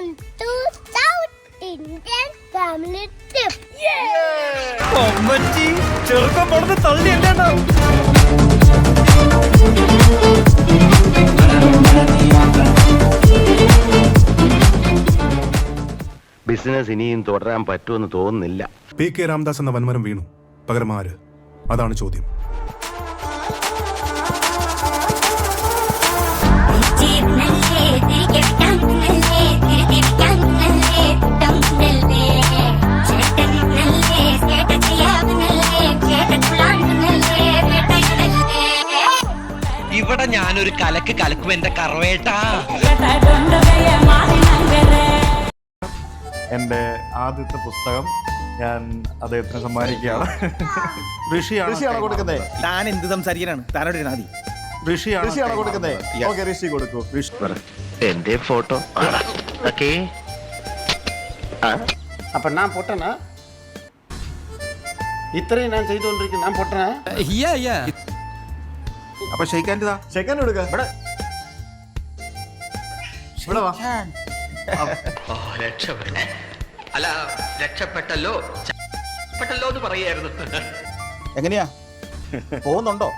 Welcome to South Indian Family Trip. ചെറുക്കം പടന്ന് തള്ളിയല്ലേ ബിസിനസ് ഇനിയും തുടരാൻ പറ്റുമെന്ന് തോന്നുന്നില്ല. പി കെ രാംദാസ് എന്ന വൻമരം വീണു. പകരം ആര്? അതാണ് ചോദ്യം. ഇവിടെ ഞാനൊരു കലക്ക് കലക്കും എന്റെ കറവേട്ടാ എൻ്റെ ആദ്യത്തെ പുസ്തകം ഞാൻ അദ്ദേഹത്തിന് സമ്മാനിക്കുകയാണ് ഋഷിയാണ് ഋഷിയാണോ കൊടുക്കുന്നേ താൻ എന്ത് സംസാരിക്കാനാണ് താനോട് നാദി ഋഷിയാണ് ഋഷിയാണോ കൊടുക്കുന്നേ ഓക്കെ ഋഷി കൊടുക്കൂ എന്റെ ഫോട്ടോ ഓക്കേ அப்ப நான் பொட்டனா இத்தனையும் நான் செய்து கொண்டிருக்கேன் நான் பொட்டனா അപ്പൊ ഷെയ്ക്കാന്റെ ഷെയ്ക്കാൻ കൊടുക്ക. ഇവിടെ. ഇവിടെ വാ. ഓ രക്ഷപ്പെട്ടെ. അല്ല രക്ഷപ്പെട്ടല്ലോ. പെട്ടല്ലോ എന്ന് പറയായിരുന്നു. എങ്ങനെയാ? പോകുന്നുണ്ടോ?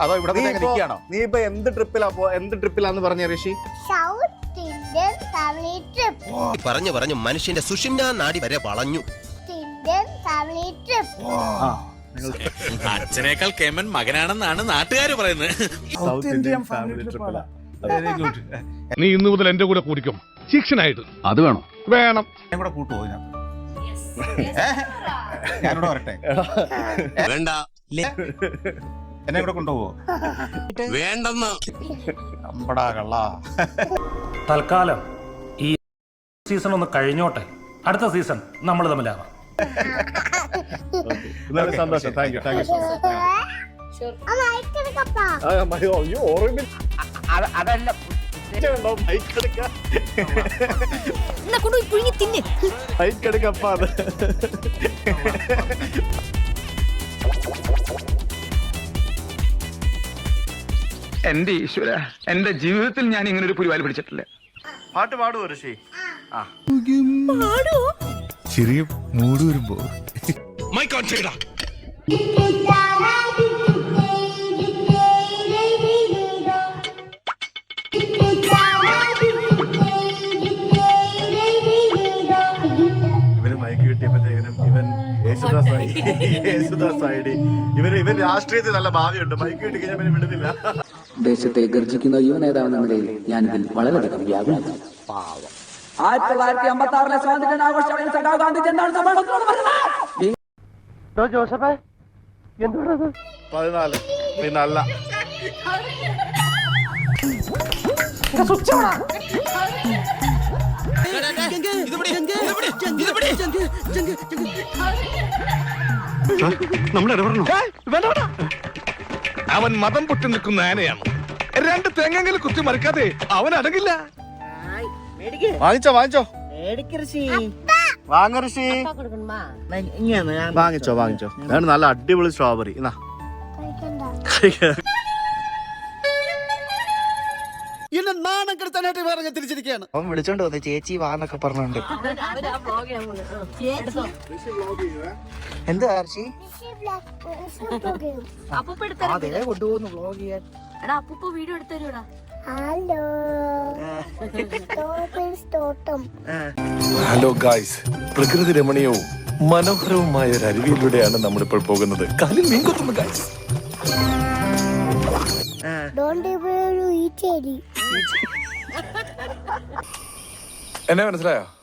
അതോ ഇവിടെ നീ തന്നെ ഇപ്പോ- നിൽക്കുകയാണോ? നീ ഇപ്പൊ എന്ത് ട്രിപ്പിലാ പോ എന്ത് ട്രിപ്പിലാന്ന് പറഞ്ഞ ഋഷി? Indian Family Trip. പറഞ്ഞു പറഞ്ഞു മനുഷ്യന്റെ സുഷിമ്ന നാടി വരെ വളഞ്ഞു. Indian family trip Trip. അച്ഛനേക്കാൾ കേമൻ മകനാണെന്നാണ് നാട്ടുകാർ പറയുന്നത്. സൗത്ത് ഇന്ത്യൻ ഫാമിലി ട്രിപ്പിലാ വെരി ഗുഡ് നീ ഇന്ന് മുതൽ എന്റെ കൂടെ കൂടിക്കും? ശിക്ഷനായിട്ട്. അത് വേണം? വേണം. ഞാൻ കൂടെ കൂട്ടുപോ ഇതിനകത്ത്? ഞാനിവിടെ വരട്ടെ. വേണ്ട. എന്നെ കൂടെ കൊണ്ടുപോവോ? വേണ്ടെന്ന്. അമ്പടാ കള്ളാ. തൽക്കാലം ഈ സീസൺ ഒന്ന് കഴിഞ്ഞോട്ടെ. അടുത്ത സീസൺ നമ്മൾ തമ്മിലാവാം. എന്നാലും സന്തോഷം. Thank you thank you so ആ mic എടുക്കപ്പാ. മച്ച് അയ്യോ ഓർമ്മ അതല്ല yo ada എടുക്കപ്പാ അത്. എന്റെ ഈശ്വര എന്റെ ജീവിതത്തിൽ ഞാൻ ഇങ്ങനെ ഒരു പുരിവാലി പിടിച്ചിട്ടില്ല. പാട്ട് പാടുവോ ഋഷി? ചിരിയും മൂട് വരുമ്പോ. ഇവൻ യേശുദാസ് ആയി യേശുദാസ് ആയി ഇവന് ഇവൻ രാഷ്ട്രീയത്തിൽ നല്ല ഭാവിയുണ്ട്. മൈക്ക് കിട്ടി കഴിഞ്ഞാൽ വിടുന്നില്ല ദേശത്തെ ഗർജിക്കുന്ന യുവ നേതാവെന്ന നിലയിൽ ഞാനിതിൽ വളരെയധികം വ്യാകുലം. ആയിരത്തി തൊള്ളായിരത്തി അമ്പത്തി ആറിലെ സ്വാതന്ത്ര്യ സഖാവ് ഗാന്ധിജി എന്താണ് സമ്മേളനത്തിനോട് പറഞ്ഞത് പതിനാല്. പിന്നല്ല. അവൻ മതം പൊട്ടി നിൽക്കുന്ന ആനയാണ്. രണ്ട് തേങ്ങെങ്കിലും കുത്തി മറിക്കാതെ അവൻ അടങ്ങില്ല. വാങ്ങിച്ചോ വാങ്ങിച്ചോ. വാങ്ങ ഋഷി. വാങ്ങിച്ചോ വാങ്ങിച്ചോ. അതാണ് നല്ല അടിപൊളി സ്ട്രോബെറി എന്നാ നാണം കെടുത്താനായിട്ട് പറഞ്ഞ് തിരിച്ചിരിക്കുകയാണ്. അവൻ വിളിച്ചോണ്ട് ചേച്ചി വാന്നൊക്കെ പറഞ്ഞോണ്ട്. എന്താ ഹർഷി കൊണ്ടുപോകുന്നു വ്ലോഗ് ചെയ്യാൻ. Hello. Totem, totem. Hello guys പ്രകൃതി രമണീയവും മനോഹരവുമായ ഒരു അരുവിയിലൂടെയാണ് നമ്മളിപ്പോൾ പോകുന്നത്. കാലിൽ മീൻ കൊത്തുന്നു ഗായ്സ്. എന്നെ മനസ്സിലായോ?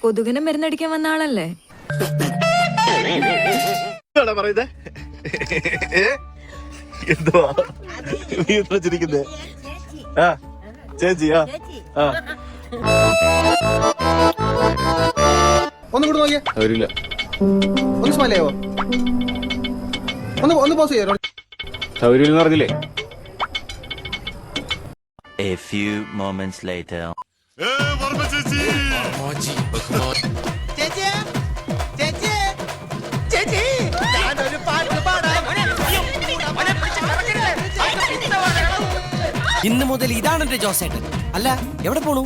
കൊതുകിനെ മരുന്നടിക്കാൻ വന്ന ആളല്ലേ? പറയുന്നത് പറയുന്നേ? എന്തുവാ? നീ ചിരിക്കുന്നേ? ആ. ചേച്ചി. ആ. ഒന്ന് കൂടെ നോക്കിയേ. വരില്ല ഒന്ന് സ്മൈലയോ ഒന്ന് ഒന്ന് പോസ് ചെയ്യോ? സൗകര്യം എന്ന് പറഞ്ഞില്ലേ? A few moments later. ഇന്ന് മുതൽ ഇതാണ് എന്റെ ജോസേട്ടൻ. അല്ല എവിടെ പോണു?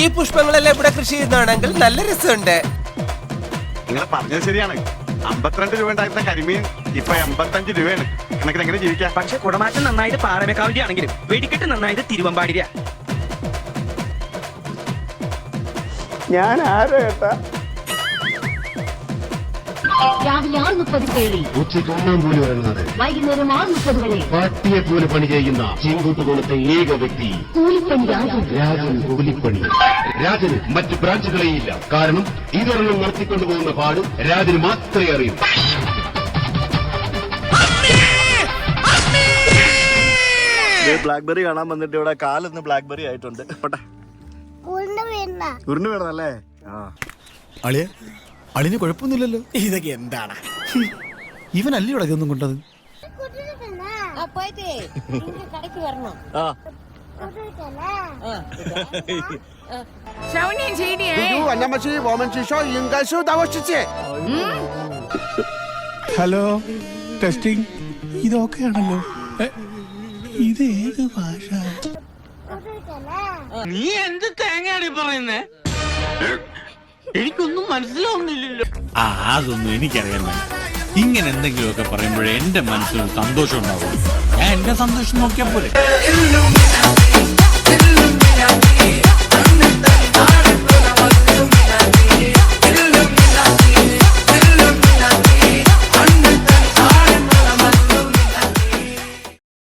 ഈ പുഷ്പങ്ങളെല്ലാം ഇവിടെ കൃഷി ചെയ്യുന്നതാണെങ്കിൽ നല്ല രസമുണ്ട്. നിങ്ങൾ പറഞ്ഞത് ശരിയാണ്. അമ്പത്തിരണ്ട് രൂപ ഉണ്ടായിരുന്ന കരിമീൻ ഇപ്പൊ എൺപത്തഞ്ച് രൂപയാണ്. കണക്കിന് എങ്ങനെ ജീവിക്കാം? പക്ഷെ കുടമാറ്റം നന്നായിട്ട് പാറമേക്കാവിന്റെ ആണെങ്കിലും വെടിക്കെട്ട് നന്നായിട്ട് തിരുവമ്പാടിയ ഞാൻ ആരോ ഏട്ടാ? രാവിലെ ആറ് മുപ്പത് കേളി. ഉച്ചയ്ക്ക് ഒന്നാം കൂലി വൈകുന്നേരം ആറ് മുപ്പത് വരെ. പട്ടിയെ പോലെ പണി ചെയ്യുന്ന ചീങ്കൂട്ട് കൊടുത്ത ഏക വ്യക്തി. കൂലിപ്പണി രാജൻ. രാജൻ കൂലിപ്പണി. രാജന് മറ്റ് ബ്രാഞ്ചുകളെയില്ല കാരണം ഇതൊരെണ്ണം നടത്തിക്കൊണ്ടുപോകുന്ന പാട് രാജന് മാത്രമേ അറിയൂ. ബ്ലാക്ക്ബെറി കാണാൻ വന്നിട്ട് ഇവിടെ കാലൊന്ന് ബ്ലാക്ക്ബെറി ആയിട്ടുണ്ട്. ഉരുണ്ട് വീണ ഉരുണ്ട് വീണതല്ലേ? ആ. അളിയ അളിന് കുഴപ്പമൊന്നുമില്ലല്ലോ. ഇതൊക്കെ എന്താണ്? ഇവനല്ലേ ഇവിടെ ഇതൊന്നും കൊണ്ടത്? പോയിട്ടേ കടയ്ക്ക് വരണം. Hello testing. ഇതൊക്കെയാണല്ലോ. ഇത് ഏത് ഭാഷ? നീ എന്ത് തേങ്ങയാണ് പറയുന്നേ? എനിക്കൊന്നും മനസ്സിലാവുന്നില്ലല്ലോ. ആ അതൊന്നും എനിക്കറിയാൻ ഇങ്ങനെ എന്തെങ്കിലുമൊക്കെ പറയുമ്പോഴേ എന്റെ മനസ്സിൽ സന്തോഷം ഉണ്ടാവും ഞാൻ എന്റെ സന്തോഷം നോക്കിയാൽ പോലെ